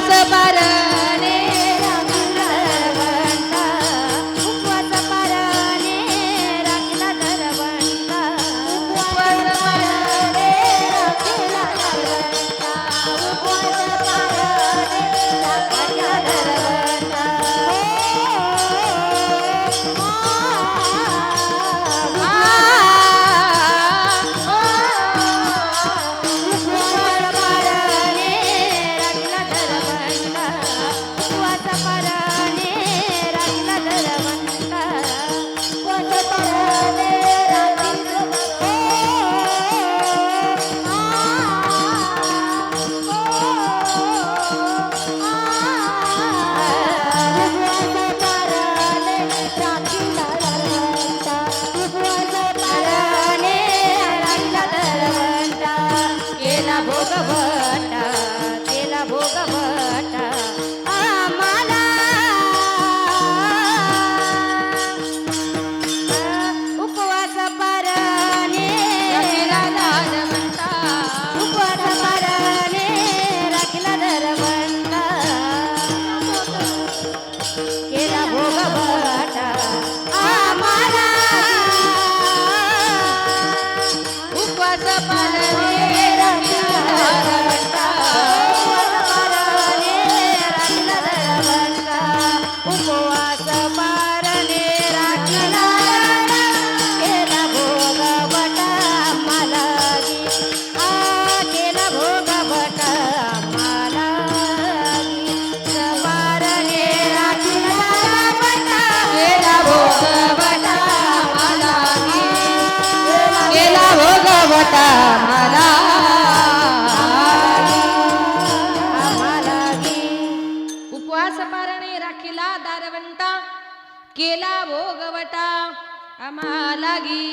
பாச பர para उपवास पारणे राखीला दारवंता केला भोगवटा. आम्हाला गी